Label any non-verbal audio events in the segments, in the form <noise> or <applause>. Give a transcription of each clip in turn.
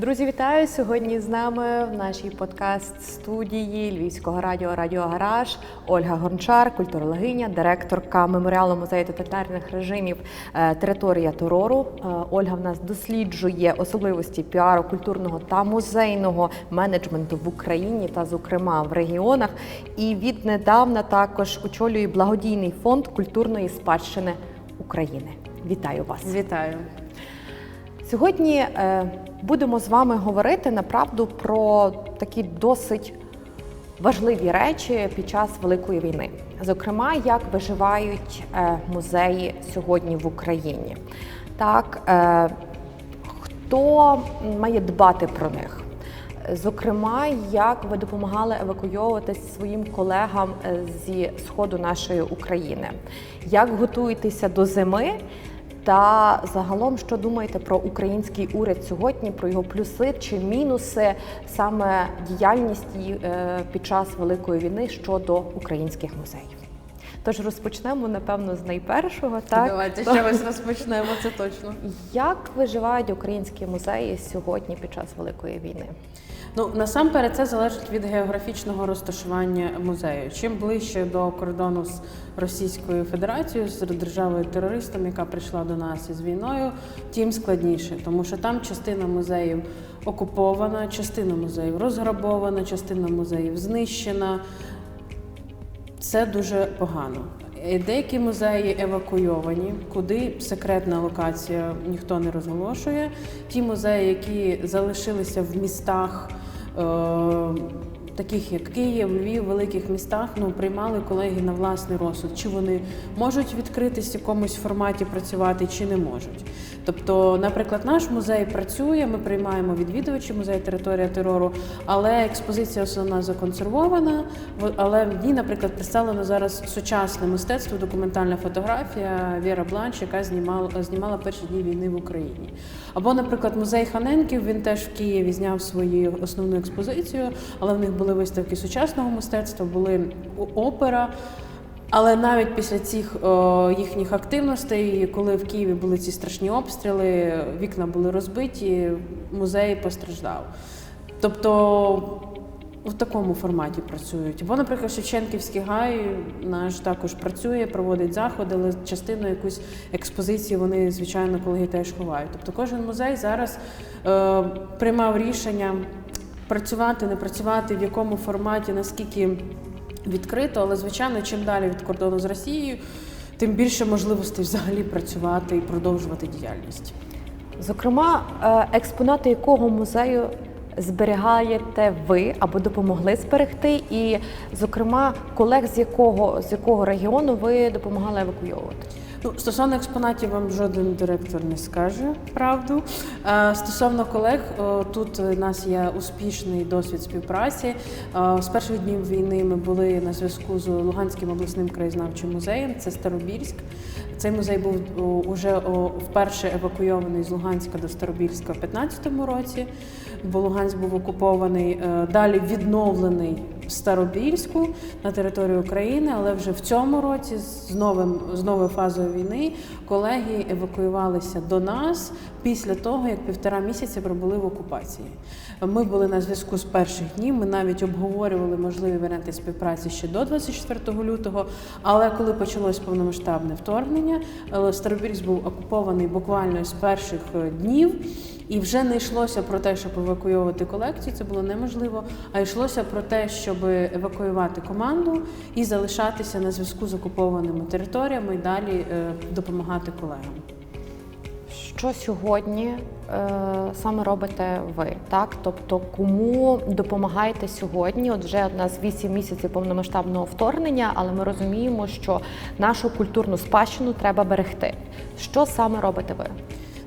Друзі, вітаю сьогодні з нами в нашій подкаст-студії Львівського радіо Радіо Гараж Ольга Гончар, культурологиня, директорка меморіалу музею тоталітарних режимів е, Територія терору. Е, Ольга в нас досліджує особливості піару культурного та музейного менеджменту в Україні та, зокрема, в регіонах. І віднедавна також очолює благодійний фонд культурної спадщини України. Вітаю вас! Вітаю. Сьогодні е, будемо з вами говорити направду про такі досить важливі речі під час Великої війни. Зокрема, як виживають е, музеї сьогодні в Україні. Так, е, хто має дбати про них? Зокрема, як ви допомагали евакуйовуватись своїм колегам зі сходу нашої України? Як готуєтеся до зими? Та загалом, що думаєте про український уряд сьогодні, про його плюси чи мінуси саме діяльності е, під час великої війни щодо українських музеїв? Тож розпочнемо напевно з найпершого. Так Давайте ще ось розпочнемо, це точно. як виживають українські музеї сьогодні під час великої війни? Ну насамперед це залежить від географічного розташування музею. Чим ближче до кордону з Російською Федерацією, з державою терористом, яка прийшла до нас із війною, тим складніше, тому що там частина музеїв окупована, частина музеїв розграбована, частина музеїв знищена. Це дуже погано. Е, Деякі музеї евакуйовані, куди секретна локація ніхто не розголошує. Ті музеї, які залишилися в містах, таких як Київ, Львів, великих містах, ну приймали колеги на власний розсуд, чи вони можуть відкритись в якомусь форматі працювати, чи не можуть. Тобто, наприклад, наш музей працює, ми приймаємо відвідувачі музей територія терору, але експозиція основна законсервована. Але в ній, наприклад, представлено зараз сучасне мистецтво, документальна фотографія Віра Бланш, яка знімала знімала перші дні війни в Україні. Або, наприклад, музей Ханенків він теж в Києві зняв свою основну експозицію, але в них були виставки сучасного мистецтва, були опера. Але навіть після цих о, їхніх активностей, коли в Києві були ці страшні обстріли, вікна були розбиті, музей постраждав. Тобто в такому форматі працюють. Або, наприклад, Шевченківський гай наш також працює, проводить заходи, але частину якусь експозиції вони, звичайно, колеги теж ховають. Тобто кожен музей зараз е, приймав рішення працювати, не працювати, в якому форматі, наскільки відкрито, але звичайно, чим далі від кордону з Росією, тим більше можливостей взагалі працювати і продовжувати діяльність. Зокрема, е, експонати якого музею зберігаєте ви або допомогли зберегти, і, зокрема, колег з якого з якого регіону ви допомагали евакуйовувати? Ну, стосовно експонатів, вам жоден директор не скаже правду. Е, Стосовно колег, тут у нас є успішний досвід співпраці. Е, З перших днів війни ми були на зв'язку з Луганським обласним краєзнавчим музеєм. Це Старобільськ. Цей музей був уже вперше евакуйований з Луганська до Старобільська в 2015 році, бо Луганськ був окупований. Е, Далі відновлений Старобільську на території України, але вже в цьому році з новим з новою фазою війни колеги евакуювалися до нас після того, як півтора місяця пробули в окупації. Ми були на зв'язку з перших днів. Ми навіть обговорювали можливі варіанти співпраці ще до 24 лютого. Але коли почалось повномасштабне вторгнення, е, Старобільськ був окупований буквально з перших е, днів. І вже не йшлося про те, щоб евакуювати колекцію, це було неможливо. А йшлося про те, щоб евакуювати команду і залишатися на зв'язку з окупованими територіями і далі е, допомагати колегам. Що сьогодні е, саме робите ви? Так, тобто, кому допомагаєте сьогодні? От вже у нас 8 місяців повномасштабного вторгнення, але ми розуміємо, що нашу культурну спадщину треба берегти. Що саме робите ви?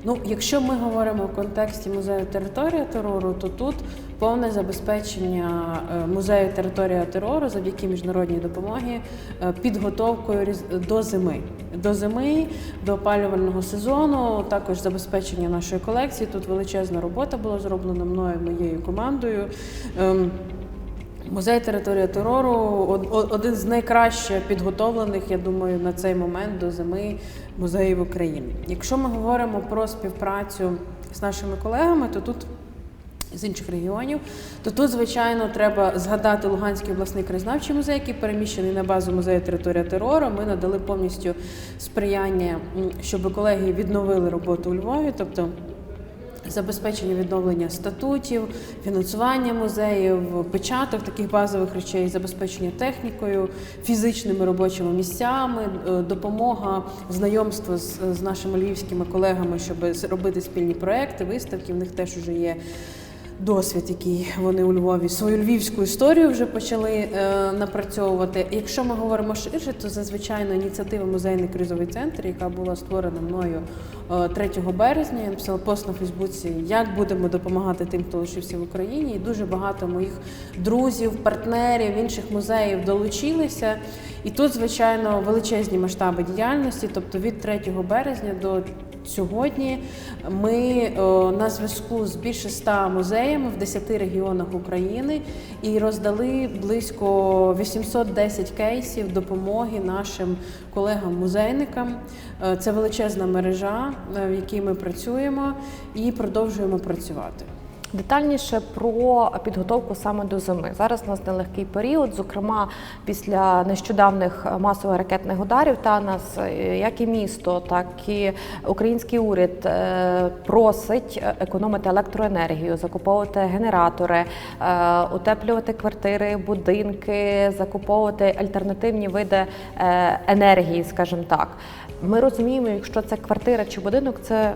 Ну, якщо ми говоримо в контексті музею територія терору, то тут повне забезпечення е, музею територія терору завдяки міжнародній допомоги е, підготовкою до зими. До зими, до опалювального сезону, також забезпечення нашої колекції. Тут величезна робота була зроблена мною, моєю командою. Музей територія терору од- од- один з найкраще підготовлених, я думаю, на цей момент до зими музеїв України. Якщо ми говоримо про співпрацю з нашими колегами, то тут з інших регіонів, то тут, звичайно, треба згадати Луганський обласний краєзнавчий музей, який переміщений на базу музею територія терору. Ми надали повністю сприяння, щоб колеги відновили роботу у Львові, тобто. Забезпечення відновлення статутів, фінансування музеїв, печаток таких базових речей, забезпечення технікою, фізичними робочими місцями, е, допомога, знайомство з, з нашими львівськими колегами, щоб робити спільні проекти, виставки. В них теж вже є досвід, який вони у Львові свою львівську історію вже почали е, напрацьовувати. Якщо ми говоримо ширше, то це звичайно ініціатива музейний кризовий центр, яка була створена мною е, 3 березня. Я написала пост на Фейсбуці, як будемо допомагати тим, хто лишився в Україні. І дуже багато моїх друзів, партнерів, інших музеїв долучилися. І тут, звичайно, величезні масштаби діяльності, тобто від 3 березня до Сьогодні ми на зв'язку з більше ста музеями в 10 регіонах України і роздали близько 810 кейсів допомоги нашим колегам-музейникам. Е, Це величезна мережа, е, в якій ми працюємо і продовжуємо працювати. Детальніше про підготовку саме до зими. Зараз у нас нелегкий період, зокрема після нещодавних масових ракетних ударів. Та нас е, як і місто, так і український уряд е, просить економити електроенергію, закуповувати генератори, е, утеплювати квартири, будинки, закуповувати альтернативні види е, енергії, скажімо так. Ми розуміємо, якщо це квартира чи будинок, це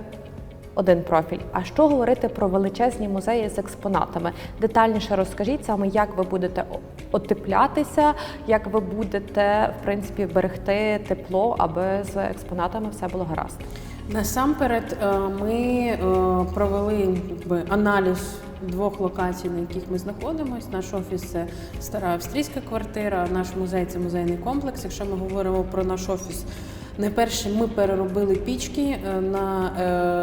один профіль. А що говорити про величезні музеї з експонатами? Детальніше розкажіть саме, як ви будете отеплятися, як ви будете в принципі берегти тепло, аби з експонатами все було гаразд. Насамперед, е, ми е, провели аналіз двох локацій, на яких ми знаходимося. Наш офіс це стара австрійська квартира, наш музей це музейний комплекс. Якщо ми говоримо про наш офіс, найперше ми переробили пічки е, на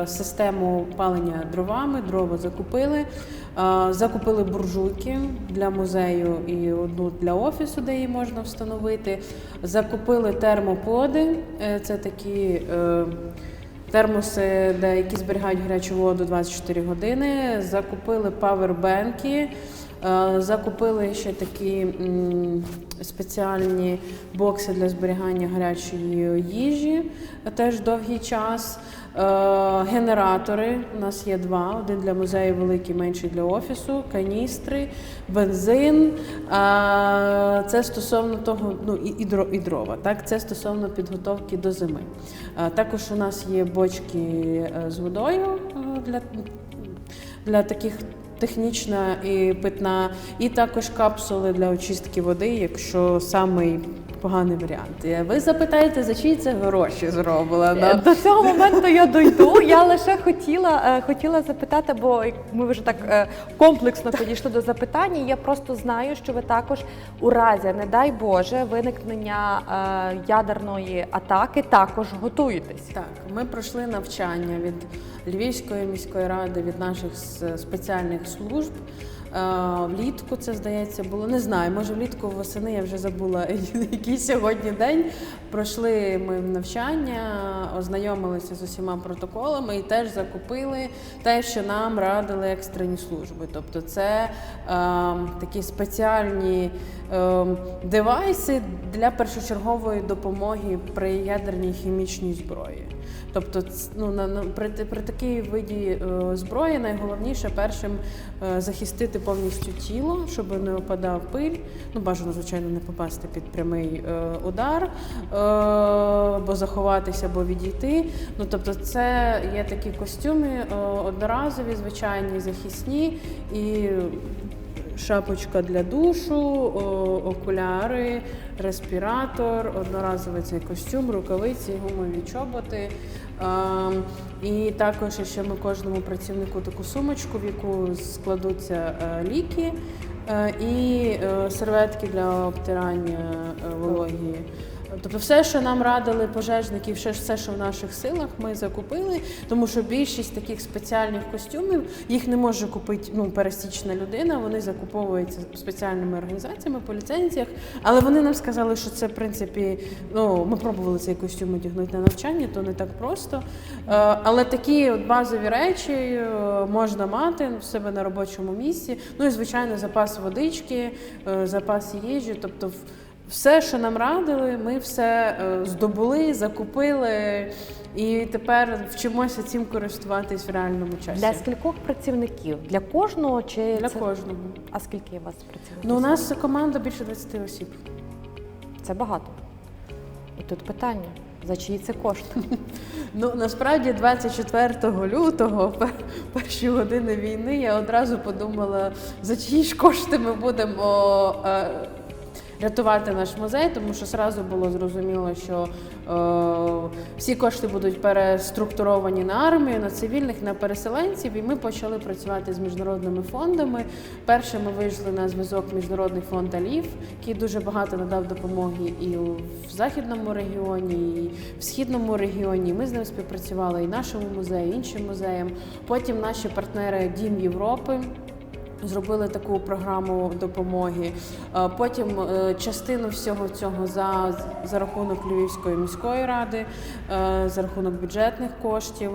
е, систему палення дровами, дрова закупили. Е, Закупили буржуйки для музею і одну для офісу, де її можна встановити. Закупили термоподи. Це такі термоси, де які зберігають гарячу воду 24 години. Закупили павербенки. Закупили ще такі спеціальні бокси для зберігання гарячої їжі, е, теж довгий час. Е, Генератори у нас є два: один для музею, великий, менший для офісу, каністри, бензин. Це стосовно того, ну і, дрова. Так, це стосовно підготовки до зими. Також у нас є бочки е, з водою е, для, для таких. Технічна і питна, і також капсули для очистки води, якщо самий поганий варіант. Е, Ви запитаєте, за чиї це гроші зробила? Е, До цього моменту я дойду. Я лише хотіла, е, хотіла запитати, бо ми вже так е, комплексно підійшли до запитання. Я просто знаю, що ви також у разі, не дай Боже, виникнення ядерної атаки також готуєтесь. Так, ми пройшли навчання від Львівської міської ради, від наших спеціальних служб. Е, Влітку це здається було не знаю. Може влітку восени я вже забула <laughs> який сьогодні день. Пройшли ми навчання, ознайомилися з усіма протоколами і теж закупили те, що нам радили екстрені служби. Тобто, це е, такі спеціальні е, девайси для першочергової допомоги при ядерній хімічній зброї. Тобто, ну, на, на, при, при такій виді е, зброї найголовніше першим е, захистити повністю тіло, щоб не опадав пиль. Ну, бажано, звичайно, не попасти під прямий е, удар, е, або заховатися, або відійти. Ну, тобто, це є такі костюми е, одноразові, звичайні, захисні і шапочка для душу, окуляри, респіратор, одноразовий цей костюм, рукавиці, гумові чоботи. Ем, І також ще ми кожному працівнику таку сумочку, в яку складуться е, ліки е, і е, серветки для обтирання вології. вологі Тобто, все, що нам радили пожежники, все, що в наших силах, ми закупили, тому що більшість таких спеціальних костюмів їх не може купити ну, пересічна людина. Вони закуповуються спеціальними організаціями по ліцензіях. Але вони нам сказали, що це в принципі, ну ми пробували цей костюм одягнути на навчання, то не так просто. Е, Але такі от базові речі е, можна мати в себе на робочому місці. Ну і звичайно, запас водички, е, запас їжі, тобто. Все, що нам радили, ми все е, здобули, закупили і тепер вчимося цим користуватись в реальному часі. Для скількох працівників? Для кожного чи Для це... кожного. А скільки у вас працівників? Ну, у нас команда більше 20 осіб. Це багато. І тут питання: за чиї це кошти? <laughs> Ну насправді 24 лютого, перші години війни, я одразу подумала, за чиї ж кошти ми будемо. Рятувати наш музей, тому що зразу було зрозуміло, що е, всі кошти будуть переструктуровані на армію, на цивільних, на переселенців, і ми почали працювати з міжнародними фондами. Перше ми вийшли на зв'язок Міжнародний фонд Алів, який дуже багато надав допомоги і в західному регіоні, і в східному регіоні. Ми з ним співпрацювали і нашому музею, і іншим музеям. Потім наші партнери Дім Європи. Зробили таку програму допомоги. Е, Потім е, частину всього цього за, за рахунок Львівської міської ради, е, за рахунок бюджетних коштів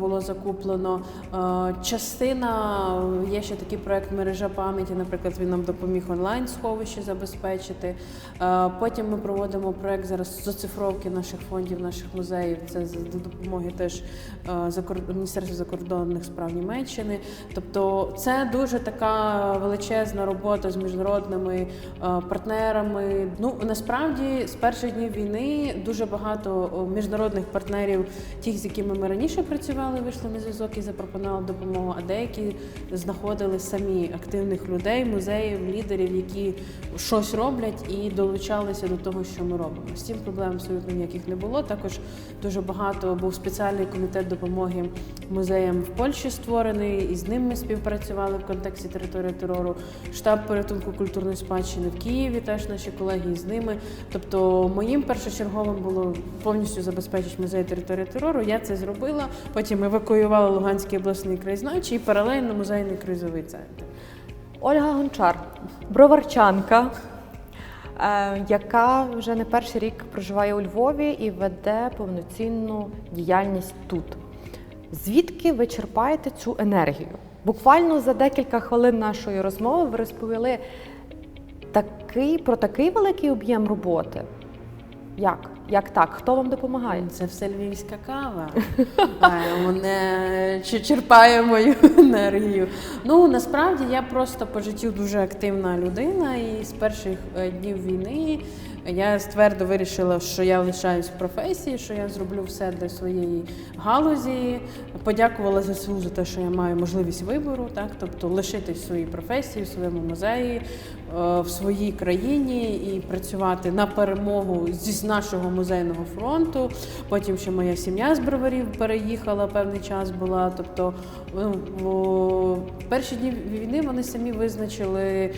було закуплено. Е, Частина є ще такий проект мережа пам'яті. Наприклад, він нам допоміг онлайн сховище забезпечити. Е, Потім ми проводимо проект зараз з оцифровки наших фондів, наших музеїв. Це за допомоги теж е, Міністерства закордонних справ Німеччини. Тобто, це дуже така величезна робота з міжнародними е, партнерами. Ну насправді з перших днів війни дуже багато міжнародних партнерів, тих, з якими ми раніше працювали, вийшли на зв'язок і запропонували допомогу. А деякі знаходили самі активних людей, музеїв, лідерів, які щось роблять і долучалися до того, що ми робимо. З цим проблем абсолютно ніяких не було. Також дуже багато був спеціальний комітет допомоги музеям в Польщі створений, і з ним ми співпрацювали в контексті території терору. Штаб порятунку культурної спадщини в Києві, теж наші колеги з ними. Тобто, моїм першочерговим було повністю забезпечити музей території терору. Я це зробила. Потім евакуювала Луганський обласний краєзнавчий і паралельно музейний кризовий центр. Ольга Гончар, броварчанка, е, яка вже не перший рік проживає у Львові і веде повноцінну діяльність тут. Звідки ви черпаєте цю енергію? Буквально за декілька хвилин нашої розмови ви розповіли такий, про такий великий об'єм роботи. Як? Як так? Хто вам допомагає? Це все львівська кава. Мене черпає мою енергію. Ну насправді я просто по життю дуже активна людина, і з перших е, днів війни я твердо вирішила, що я лишаюсь в професії, що я зроблю все для своєї галузі. Подякувала ЗСУ за те, що я маю можливість вибору, так тобто лишитись в своїй професії, в своєму музеї, е, в своїй країні і працювати на перемогу зі нашого музейного фронту. Потім ще моя сім'я з броварів переїхала певний час була. Тобто ну, в перші дні війни вони самі визначили.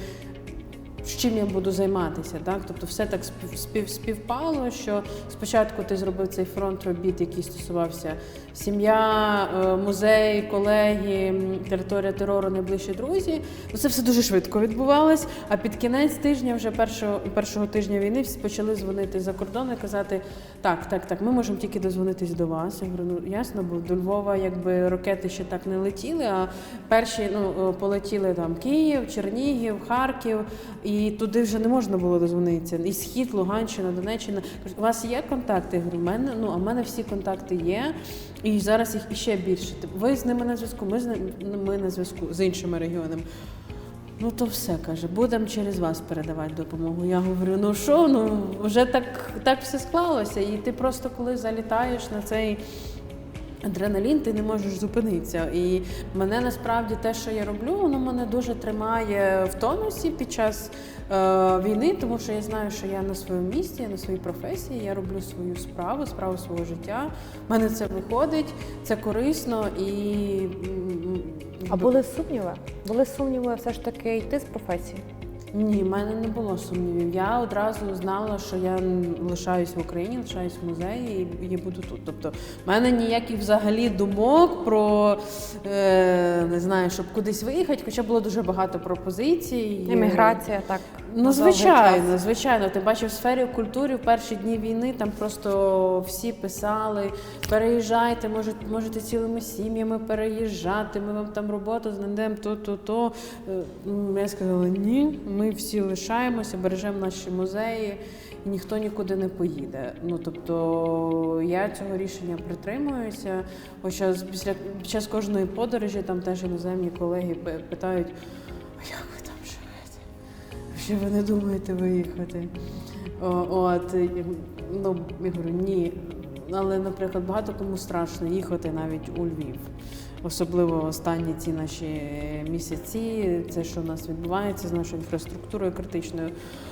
З чим я буду займатися. Так? Тобто все так спів, спів, співпало, що спочатку ти зробив цей фронт робіт, який стосувався сім'я, е, музей, колеги, територія терору, найближчі друзі. Це все дуже швидко відбувалось. А під кінець тижня, вже першого, першого тижня війни, всі почали дзвонити за кордон і казати: так, так, так, ми можемо тільки дозвонитись до вас. Я говорю, ну ясно, бо до Львова якби ракети ще так не летіли. А перші ну, полетіли там Київ, Чернігів, Харків, і туди вже не можна було дозвонитися. І Схід, Луганщина, Донеччина. Кажуть, у вас є контакти? Я говорю, мене ну а в мене всі контакти є. І зараз їх іще більше. Ви з ними на зв'язку, ми з ними ми на зв'язку з іншими регіонами. Ну то все каже, будемо через вас передавати допомогу. Я говорю, ну що, ну вже так, так все склалося. І ти просто коли залітаєш на цей адреналін, ти не можеш зупинитися. І мене насправді те, що я роблю, воно мене дуже тримає в тонусі під час е, війни, тому що я знаю, що я на своєму місці, я на своїй професії, я роблю свою справу, справу свого життя. У мене це виходить, це корисно і. А були сумніви? Були сумніви все ж таки йти з професії? Ні, в мене не було сумнівів. Я одразу знала, що я лишаюсь в Україні, лишаюсь в музеї і, і буду тут. Тобто, в мене ніяких взагалі думок про е, не знаю, щоб кудись виїхати, хоча було дуже багато пропозицій. Еміграція, так. Ну, звичайно, звичайно. Ти бачив в сфері культури в перші дні війни там просто всі писали: переїжджайте, можете, можете цілими сім'ями переїжджати, ми вам там роботу знайдемо, то, то, то. Е, Я сказала, ні, ми всі лишаємося, бережемо наші музеї. І ніхто нікуди не поїде. Ну тобто я цього рішення притримуюся. Зараз після під час кожної подорожі там теж іноземні колеги питають, а як ви там живете? Що ви не думаєте виїхати? О, от, ну, я говорю, ні. Але, наприклад, багато кому страшно їхати навіть у Львів. Особливо останні ці наші місяці, це що в нас відбувається з нашою інфраструктурою критичною.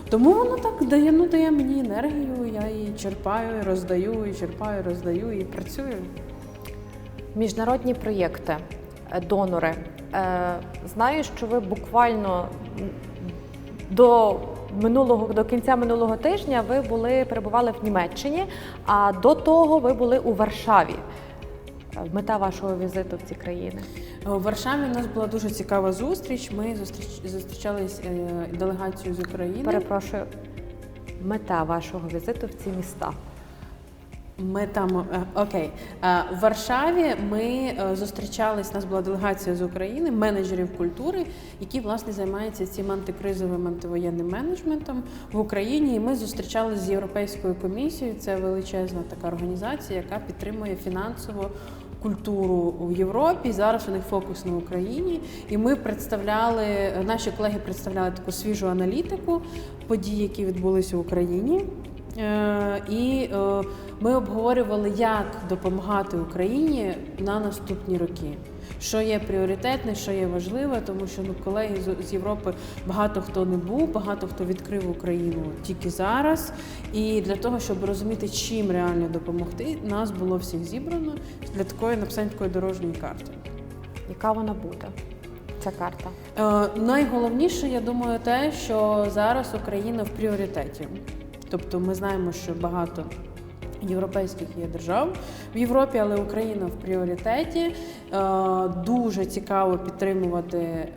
Тому воно так дає, ну, дає мені енергію, я її черпаю, і роздаю, і черпаю, і роздаю, і працюю. Міжнародні проєкти, е, донори. Е, Знаю, що ви буквально до минулого до кінця минулого тижня ви були перебували в Німеччині, а до того ви були у Варшаві. Е, Мета вашого візиту в ці країни. У Варшаві у нас була дуже цікава зустріч. Ми зустріч, зустрічались е, делегацією з України. Перепрошую, мета вашого візиту в ці міста. Ми там е, окей. Е, В Варшаві ми е, зустрічались. У нас була делегація з України, менеджерів культури, які власне займаються цим антикризовим антивоєнним менеджментом в Україні. І ми зустрічалися з Європейською комісією. Це величезна така організація, яка підтримує фінансово. Культуру в Європі зараз у них фокус на Україні, і ми представляли наші колеги представляли таку свіжу аналітику подій, які відбулися в Україні. Е, І е, ми обговорювали, як допомагати Україні на наступні роки. Що є пріоритетне, що є важливе, тому що ну колеги з, з Європи багато хто не був, багато хто відкрив Україну тільки зараз. І для того, щоб розуміти, чим реально допомогти, нас було всіх зібрано для такої написання такої дорожньої карти. Яка вона буде? Ця карта. Е, найголовніше, я думаю, те, що зараз Україна в пріоритеті. Тобто ми знаємо, що багато європейських є держав в Європі, але Україна в пріоритеті. Е, дуже цікаво підтримувати е,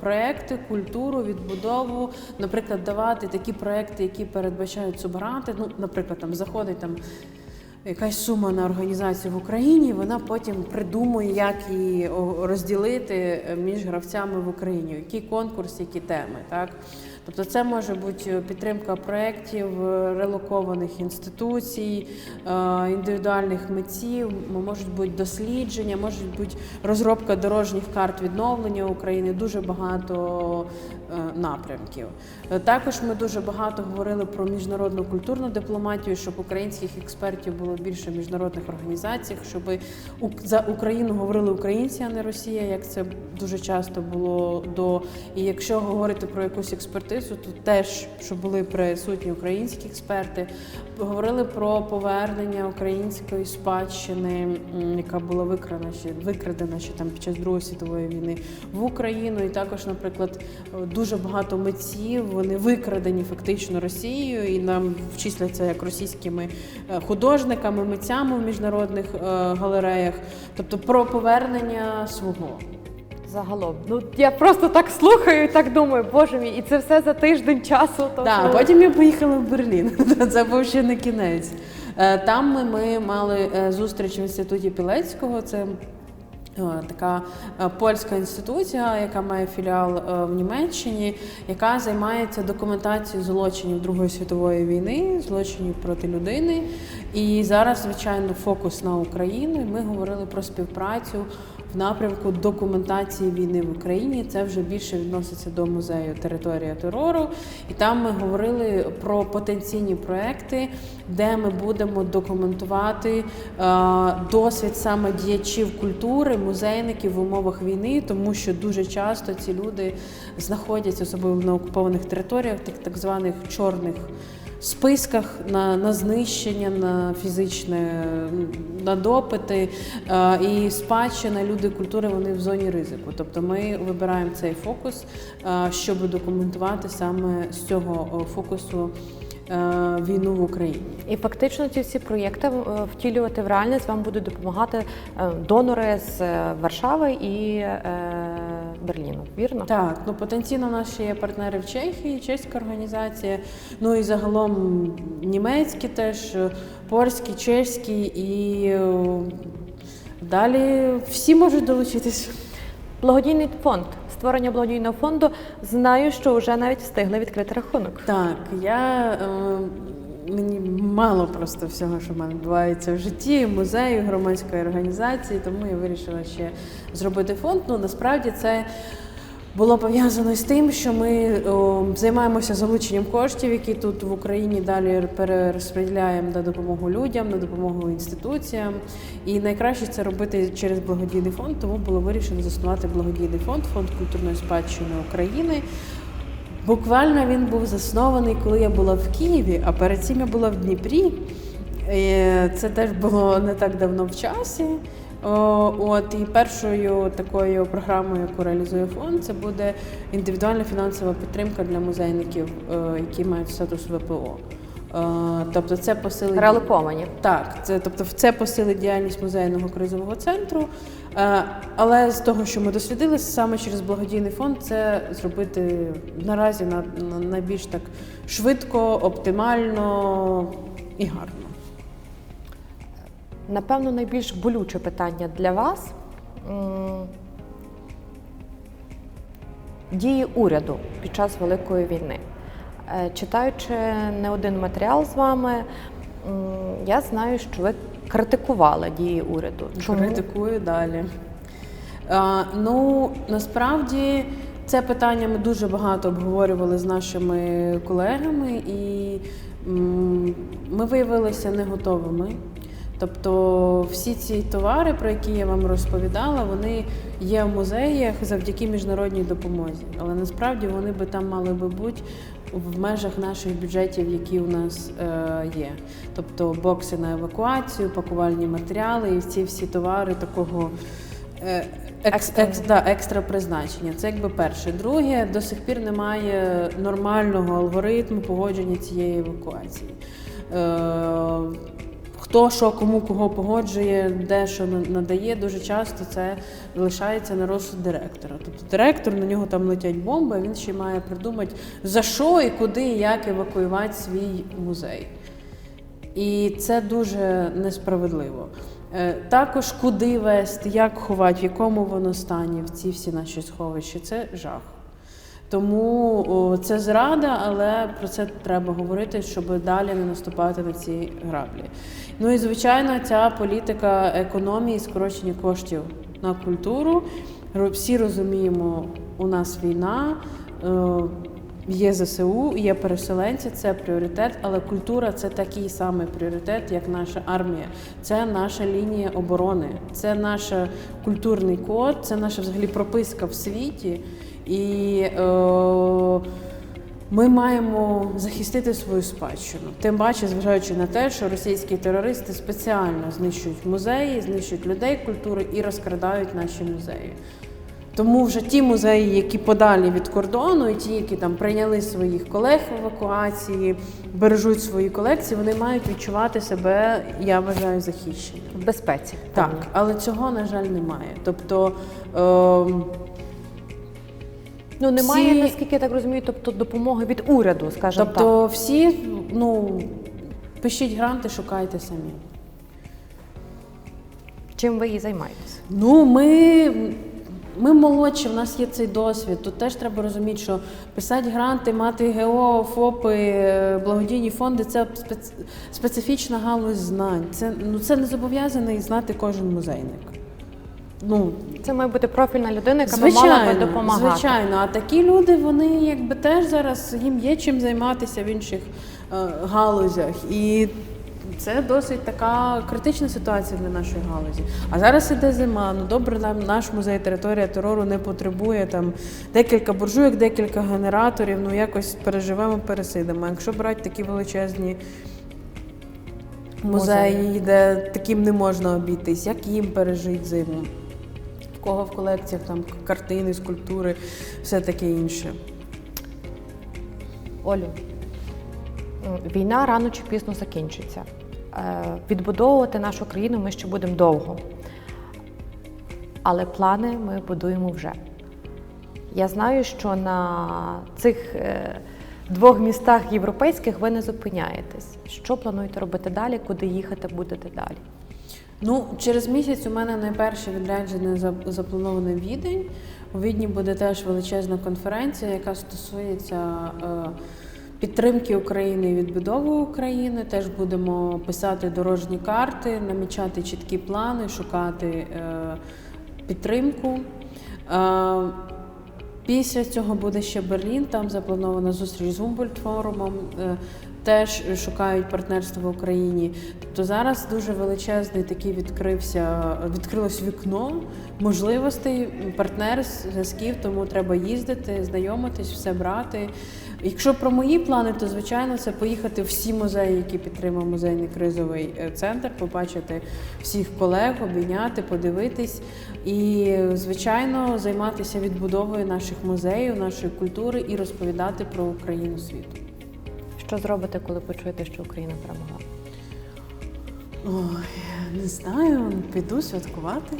проекти, культуру, відбудову, наприклад, давати такі проекти, які передбачають субгранти. Ну, наприклад, там заходить там. Якась сума на організацію в Україні, вона потім придумує, як її розділити е, між гравцями в Україні, який конкурс, які теми. Так? Тобто це може бути підтримка проєктів, е, релокованих інституцій, е, індивідуальних митців, можуть бути дослідження, можуть бути розробка дорожніх карт відновлення України, дуже багато е, напрямків. Е, Також ми дуже багато говорили про міжнародну культурну дипломатію, щоб українських експертів було більше в міжнародних організаціях, щоб за Україну говорили українці, а не Росія, як це дуже часто було до. І якщо говорити про якусь експертизу, то теж щоб були присутні українські експерти. Говорили про повернення української спадщини, яка була викрадена ще викрадена ще там під час Другої світової війни в Україну. І також, наприклад, дуже багато митців вони викрадені фактично Росією, і нам вчисляться як російськими е, художниками, митцями в міжнародних е, галереях, тобто про повернення свого. Загалом. Ну я просто так слухаю і так думаю, боже мій, і це все за тиждень часу. Тобто... Да, потім ми поїхали в Берлін. <laughs> Це був ще не кінець. Е, Там ми, ми мали зустріч в інституті Пілецького. Це така е, польська інституція, яка має філіал е, в Німеччині, яка займається документацією злочинів Другої світової війни, злочинів проти людини. І зараз, звичайно, фокус на Україну. Ми говорили про співпрацю в напрямку документації війни в Україні. Це вже більше відноситься до музею Територія терору. І там ми говорили про потенційні проекти, де ми будемо документувати е, досвід саме діячів культури, музейників в умовах війни, тому що дуже часто ці люди знаходяться особливо на окупованих територіях, так, так званих чорних списках на, на знищення, на фізичне, на допити е, і спадщина, люди культури вони в зоні ризику. Тобто ми вибираємо цей фокус, е, щоб документувати саме з цього е, фокусу війну в Україні. І фактично ці всі проєкти втілювати в реальність вам будуть допомагати донори з Варшави і Берліну. Вірно? Так, ну потенційно у нас ще є партнери в Чехії, чеська організація. Ну і загалом німецькі теж, польські, чеські і е, далі всі можуть долучитись. Благодійний фонд. Створення благодійного фонду. Знаю, що вже навіть встигли відкрити рахунок. Так, я е, мені мало просто всього, що в мене відбувається в житті, музею, громадської організації, тому я вирішила ще зробити фонд. Ну насправді це. Було пов'язано з тим, що ми о, займаємося залученням коштів, які тут в Україні далі перерозподіляємо на допомогу людям, на допомогу інституціям. І найкраще це робити через благодійний фонд. Тому було вирішено заснувати благодійний фонд, фонд культурної спадщини України. Буквально він був заснований, коли я була в Києві, а перед цим я була в Дніпрі. Це теж було не так давно в часі. От і першою такою програмою, яку реалізує фонд, це буде індивідуальна фінансова підтримка для музейників, е, які мають статус ВПО. Е, Тобто це посилить Релоковані. так, це тобто це посилить діяльність музейного кризового центру. Е, Але з того, що ми дослідили, саме через благодійний фонд, це зробити наразі на, на найбільш так швидко, оптимально і гарно. Напевно, найбільш болюче питання для вас дії уряду під час Великої війни. Е, Читаючи не один матеріал з вами, я знаю, що ви критикували дії уряду. Критикую далі. А, ну, насправді це питання ми дуже багато обговорювали з нашими колегами, і ми виявилися не готовими. Тобто всі ці товари, про які я вам розповідала, вони є в музеях завдяки міжнародній допомозі. Але насправді вони би там мали би бути в межах наших бюджетів, які у нас е, є. Тобто бокси на евакуацію, пакувальні матеріали і ці всі товари такого. е, Екс, Екстра. екс, да, екстра призначення. Це якби перше. Друге, до сих пір немає нормального алгоритму погодження цієї евакуації. Е, хто що кому кого погоджує, де що надає, дуже часто це лишається на розсуд директора. Тобто директор на нього там летять бомби, а він ще має придумати за що і куди і як евакуювати свій музей. І це дуже несправедливо. Е, Також куди вести, як ховати, в якому воно стані, в ці всі наші сховища, це жах. Тому о, це зрада, але про це треба говорити, щоб далі не наступати на ці граблі. Ну і звичайно, ця політика економії, скорочення коштів на культуру. Всі розуміємо, у нас війна. е, Є ЗСУ, є переселенці, це пріоритет, але культура це такий самий пріоритет, як наша армія. Це наша лінія оборони, це наш культурний код, це наша взагалі прописка в світі. І е, ми маємо захистити свою спадщину. Тим паче, зважаючи на те, що російські терористи спеціально знищують музеї, знищують людей культури і розкрадають наші музеї. Тому вже ті музеї, які подалі від кордону, і ті, які там прийняли своїх колег в евакуації, бережуть свої колекції, вони мають відчувати себе, я вважаю, захищені. В безпеці. Так, але цього, на жаль, немає. Тобто. ем, Ну немає, Всі- наскільки я так розумію, тобто допомоги від уряду, скажімо так. Тобто всі, ну, пишіть гранти, шукайте самі. Чим ви і займаєтесь? Ну, ми, ми молодші, в нас є цей досвід. Тут теж треба розуміти, що писати гранти, мати ГО, ФОПи, благодійні фонди це спец- специфічна галузь знань. Це, ну, це не зобов'язаний знати кожен музейник. Ну, Це має бути профільна людина, яка би мала би допомагати. звичайно. А такі люди, вони якби теж зараз їм є чим займатися в інших е, галузях. І Це досить така критична ситуація для нашої галузі. А зараз іде зима. Ну добре, нам наш музей територія терору не потребує там декілька буржуйок, декілька генераторів. Ну якось переживемо, пересидимо. Якщо брати такі величезні музеї, де таким не можна обійтись, як їм пережити зиму? Кого в колекціях там картини, скульптури, все таке інше. Олю, війна рано чи пізно закінчиться. Е, Відбудовувати нашу країну ми ще будемо довго. Але плани ми будуємо вже. Я знаю, що на цих е, двох містах європейських ви не зупиняєтесь. Що плануєте робити далі, куди їхати будете далі? Ну, через місяць у мене найперше відрядження за- заплановане Відень. У Відні буде теж величезна конференція, яка стосується е, підтримки України і відбудови України. Теж будемо писати дорожні карти, намічати чіткі плани, шукати е, підтримку. Після цього буде ще Берлін, там запланована зустріч з Гумбольдт-форумом. е, Теж шукають партнерство в Україні. Тобто зараз дуже величезний такий відкрився, відкрилось вікно можливостей, партнерств, зв'язків, тому треба їздити, знайомитись, все брати. Якщо про мої плани, то звичайно це поїхати в всі музеї, які підтримав музейний кризовий е, центр, побачити всіх колег, обійняти, подивитись і, звичайно, займатися відбудовою наших музеїв, нашої культури і розповідати про Україну світу. Що зробите, коли почуєте, що Україна перемогла? Ой, не знаю, піду святкувати.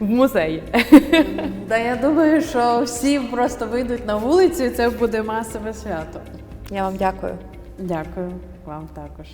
В музеї. Та я думаю, що всі просто вийдуть на вулицю, і це буде масове свято. Я вам дякую. Дякую вам також.